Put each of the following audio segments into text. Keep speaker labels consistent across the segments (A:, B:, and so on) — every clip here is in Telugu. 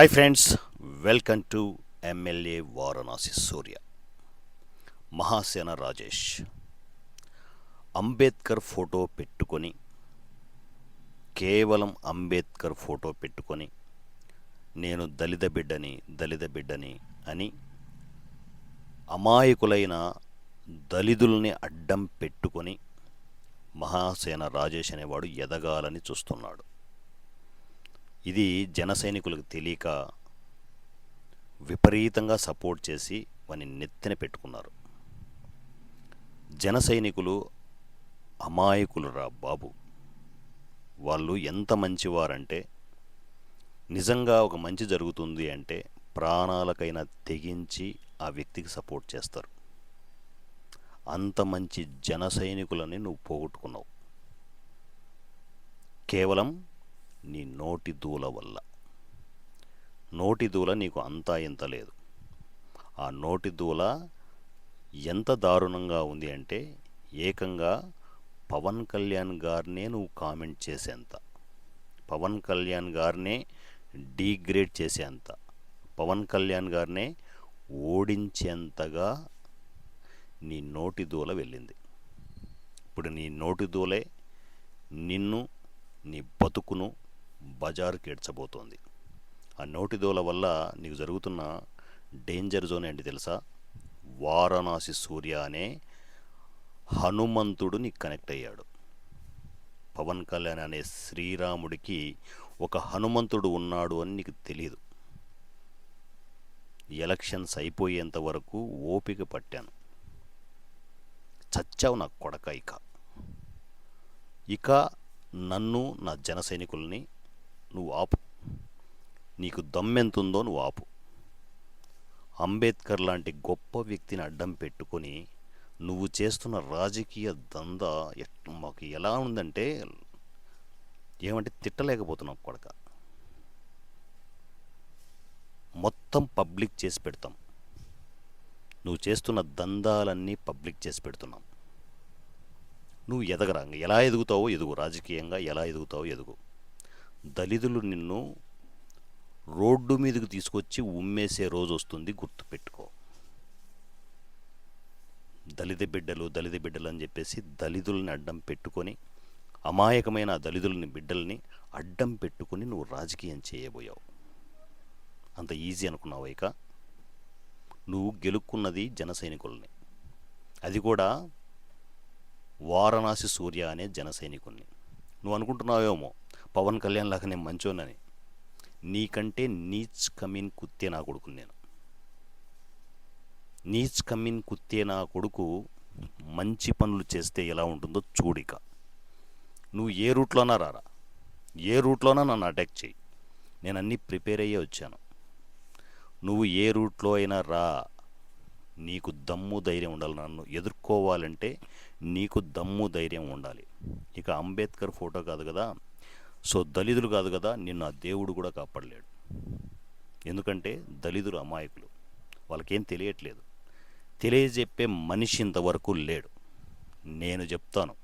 A: Hi friends welcome to MLA Varanasi Surya Mahasena Rajesh Ambedkar photo పెట్టుకొని కేవలం అంబేద్కర్ ఫోటో పెట్టుకొని నేను దళిత బిడ్డని దళిత బిడ్డని అని అమాయకులైన దళితుల్ని అడ్డం పెట్టుకొని మహాసేన రాజేష్ అనేవాడు ఎదగాలని చూస్తున్నాడు ఇది జన సైనికులకు తెలియక విపరీతంగా సపోర్ట్ చేసి వాని నెత్తిన పెట్టుకున్నారు. జన సైనికులు అమాయకులురా బాబు. వాళ్ళు ఎంత మంచివారంటే నిజంగా ఒక మంచి జరుగుతుంది అంటే ప్రాణాలకైనా తెగించి ఆ వ్యక్తికి సపోర్ట్ చేస్తారు. అంత మంచి జన సైనికులని నువ్వు పోగొట్టుకున్నావు. కేవలం నీ నోటి దూల వల్ల. నోటి దూల నీకు అంతా ఇంత లేదు. ఆ నోటి దూల ఎంత దారుణంగా ఉంది అంటే ఏకంగా పవన్ కళ్యాణ్ గారినే నువ్వు కామెంట్ చేసేంత. పవన్ కళ్యాణ్ గారినే డీగ్రేడ్ చేసేంత. పవన్ కళ్యాణ్ గారినే ఓడించేంతగా నీ నోటి దూల వెళ్ళింది. ఇప్పుడు నీ నోటి దూలే నిన్ను నీ బతుకును బజార్ కేడ్చబోతోంది. ఆ నోటిదోల వల్ల నీకు జరుగుతున్న డేంజర్ జోన్ ఏంటి తెలుసా? వారణాసి సూర్య అనే హనుమంతుడు నీకు కనెక్ట్ అయ్యాడు. పవన్ కళ్యాణ్ అనే శ్రీరాముడికి ఒక హనుమంతుడు ఉన్నాడు అని నీకు తెలియదు ఎలక్షన్స్ అయిపోయేంత వరకు ఓపిక పట్టాను. చచ్చావు నా కొడక ఇక. ఇక నన్ను నా జన సైనికుల్ని నువ్వు ఆపు. నీకు దమ్మెంతుందో నువ్వు ఆపు. అంబేద్కర్ లాంటి గొప్ప వ్యక్తిని అడ్డం పెట్టుకొని నువ్వు చేస్తున్న రాజకీయ దంద మాకు ఎలా ఉందంటే ఏమంటే తిట్టలేకపోతున్నావు కొడక. మొత్తం పబ్లిక్ చేసి పెడతాం. నువ్వు చేస్తున్న దందాలన్నీ పబ్లిక్ చేసి పెడుతున్నాం. నువ్వు ఎదగరా ఎలా ఎదుగుతావో ఎదుగు. రాజకీయంగా ఎలా ఎదుగుతావో ఎదుగు. దళితులు నిన్ను రోడ్డు మీదకి తీసుకొచ్చి ఉమ్మేసే రోజు వస్తుంది గుర్తుపెట్టుకో. దళిత బిడ్డలు దళిత బిడ్డలు అని చెప్పేసి దళితుల్ని అడ్డం పెట్టుకొని అమాయకమైన దళితుల్ని దళితులని బిడ్డల్ని అడ్డం పెట్టుకొని నువ్వు రాజకీయం చేయబోయావు. అంత ఈజీ అనుకున్నావు ఇక? నువ్వు గెలుక్కున్నది జన సైనికుల్ని. అది కూడా వారణాసి సూర్య అనే జన సైనికుల్ని నువ్వు అనుకుంటున్నావేమో? పవన్ కళ్యాణ్ లాగా నేను మంచోనని. నీకంటే నీచ్ కమీన్ కుత్తే నా కొడుకు నేను. నీచ్ కమీన్ కుత్తే నా కొడుకు మంచి పనులు చేస్తే ఎలా ఉంటుందో చూడిక. నువ్వు ఏ రూట్లోనా రారా? ఏ రూట్లోనా నన్ను అటాక్ చేయి నేను అన్నీ ప్రిపేర్ అయ్యే వచ్చాను. నువ్వు ఏ రూట్లో అయినా రా. నీకు దమ్ము ధైర్యం ఉండాలి నన్ను. ఎదుర్కోవాలంటే నీకు దమ్ము ధైర్యం ఉండాలి. ఇక అంబేద్కర్ ఫోటో కాదు కదా? సో దళితులు కాదు కదా నిన్ను ఆ దేవుడు కూడా కాపాడలేడు. ఎందుకంటే దళితులు అమాయకులు. వాళ్ళకేం తెలియట్లేదు. తెలియజెప్పే మనిషి ఇంతవరకు లేడు. నేను చెప్తాను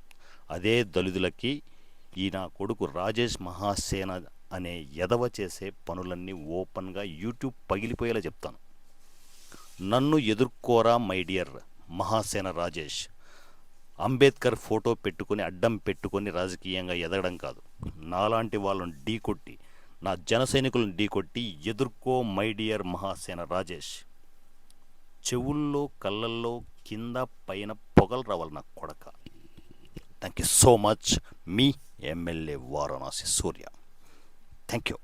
A: అదే దళితులకి ఈ నా కొడుకు రాజేష్ మహాసేన అనే ఎదవ చేసే పనులన్నీ ఓపెన్గా యూట్యూబ్ పగిలిపోయేలా చెప్తాను. నన్ను ఎదుర్కోరా my dear Mahasena Rajesh. Ambedkar photo పెట్టుకొని అడ్డం పెట్టుకొని రాజకీయంగా ఎదగడం కాదు. నాలాంటి వాళ్ళని ఢీకొట్టి నా జన సైనికులను ఢీకొట్టి ఎదుర్కో మై డియర్ మహాసేన రాజేష్. చెవుల్లో కళ్ళల్లో కింద పైన పొగలు రావాలి నా కొడక. Thank you so much me MLA Varanasi Surya. Thank you